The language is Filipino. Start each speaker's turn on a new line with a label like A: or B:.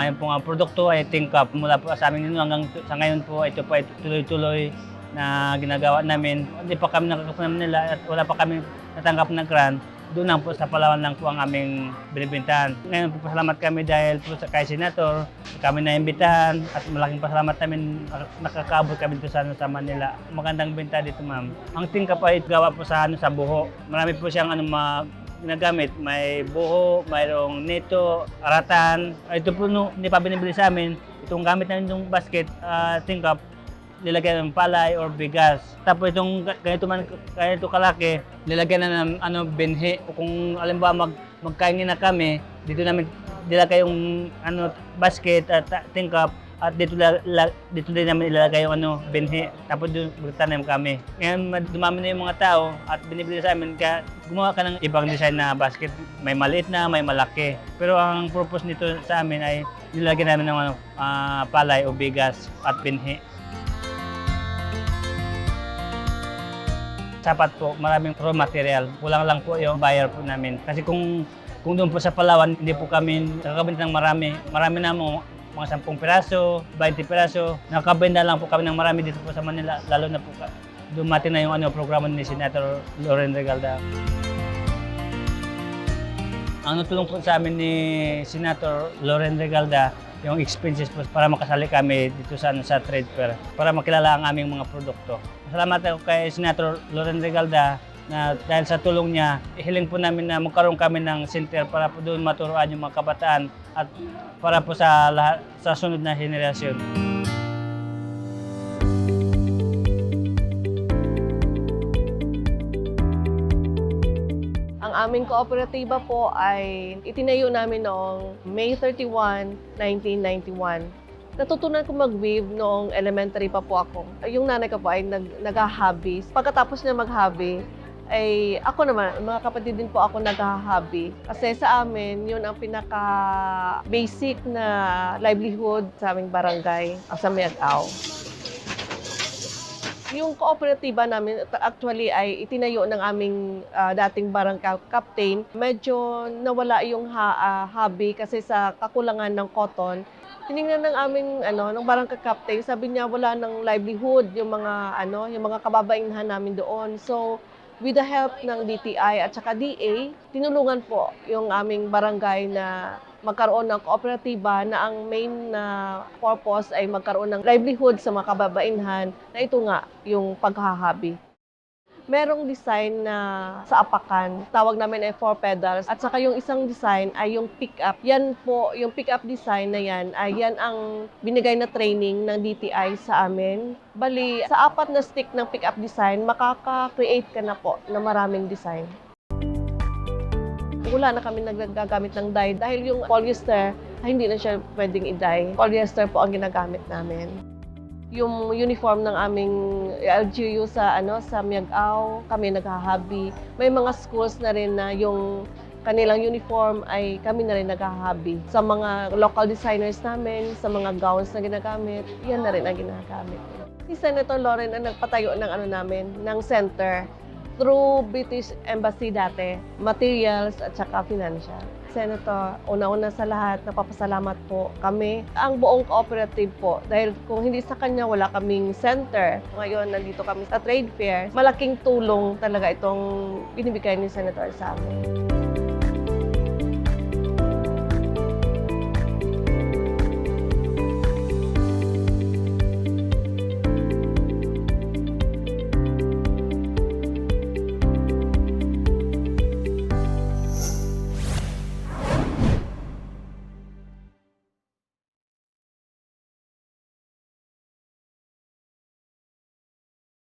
A: Ngayon po nga produkto ay Think Up. Mula po sa amin yun hanggang sa ngayon po, ito po ay tuloy-tuloy na ginagawa namin. Hindi pa kami nakakakuha nila at wala pa kami natanggap ng grant. Doon lang po sa Palawan lang po ang aming binibintahan. Ngayon po pasalamat kami dahil po sa kay Senator, kami naimbitahan at malaking pasalamat namin nakakaabot kami dito sa, ano, sa Manila. Magandang benta dito ma'am. Ang tingkap ay gawa po sa ano sa buho. Marami po siyang ano ma ginagamit. May buho, mayroong nito, aratan. Ito po no, hindi pa binibili sa amin. Itong gamit namin itong basket, uh, tingkap, nilagyan ng palay or bigas. Tapos itong ga- ganito man ganito kalaki, nilagyan na ng ano binhi. O kung alam ba mag magkain na kami, dito namin nilagay yung ano basket at ta- tingkap at dito la, la- dito din namin ilalagay yung ano binhi. Tapos doon magtanim kami. Ngayon dumami na yung mga tao at binibili sa amin kaya gumawa ka ng ibang design na basket. May maliit na, may malaki. Pero ang purpose nito sa amin ay nilagyan namin ng ano, ah, palay o bigas at binhi. sapat po, maraming raw material. Kulang lang po yung buyer po namin. Kasi kung kung doon po sa Palawan, hindi po kami nakakabenta ng marami. Marami na mo, mga 10 piraso, 20 piraso. Nakakabenta lang po kami ng marami dito po sa Manila, lalo na po dumating na yung ano, programa ni Senator Loren Regalda. Ang natulong po sa amin ni Senator Loren Regalda, yung expenses po para makasali kami dito sa, ano, sa trade fair, para makilala ang aming mga produkto. Salamat ako kay Senator Loren Regalda na dahil sa tulong niya, ihiling po namin na magkaroon kami ng center para po doon maturuan yung mga kabataan at para po sa lahat, sa sunod na henerasyon.
B: Ang aming kooperatiba po ay itinayo namin noong May 31, 1991. Natutunan ko mag-weave noong elementary pa po ako. Yung nanay ko po ay nag, nag-hobby. Pagkatapos niya mag-hobby, ay ako naman, mga kapatid din po ako nag-hobby. Kasi sa amin, yun ang pinaka-basic na livelihood sa aming barangay, sa Miagao. Yung kooperatiba namin actually ay itinayo ng aming ah, dating barangay captain. Medyo nawala yung ha- ah, hobby kasi sa kakulangan ng cotton. Tiningnan ng aming ano, ng barangay captain, sabi niya wala ng livelihood yung mga ano, yung mga kababainhan namin doon. So with the help ng DTI at saka DA, tinulungan po yung aming barangay na magkaroon ng kooperatiba na ang main na purpose ay magkaroon ng livelihood sa mga kababainhan na ito nga yung paghahabi. Merong design na sa apakan, tawag namin ay four pedals. At saka yung isang design ay yung pick-up. Yan po, yung pick-up design na yan, ay yan ang binigay na training ng DTI sa amin. Bali, sa apat na stick ng pick-up design, makaka-create ka na po ng maraming design wala na kami nagagamit ng dye dahil yung polyester ay hindi na siya pwedeng i-dye. Polyester po ang ginagamit namin. Yung uniform ng aming LGU sa ano sa Miagao, kami naghahabi. May mga schools na rin na yung kanilang uniform ay kami na rin naghahabi. Sa mga local designers namin, sa mga gowns na ginagamit, yan na rin ang ginagamit. Si Senator Lauren ang nagpatayo ng ano namin, ng center through British Embassy dati, materials at saka financial. Senator, una-una sa lahat, napapasalamat po kami. Ang buong cooperative po, dahil kung hindi sa kanya, wala kaming center. Ngayon, nandito kami sa trade fair. Malaking tulong talaga itong binibigay ni Senator sa amin.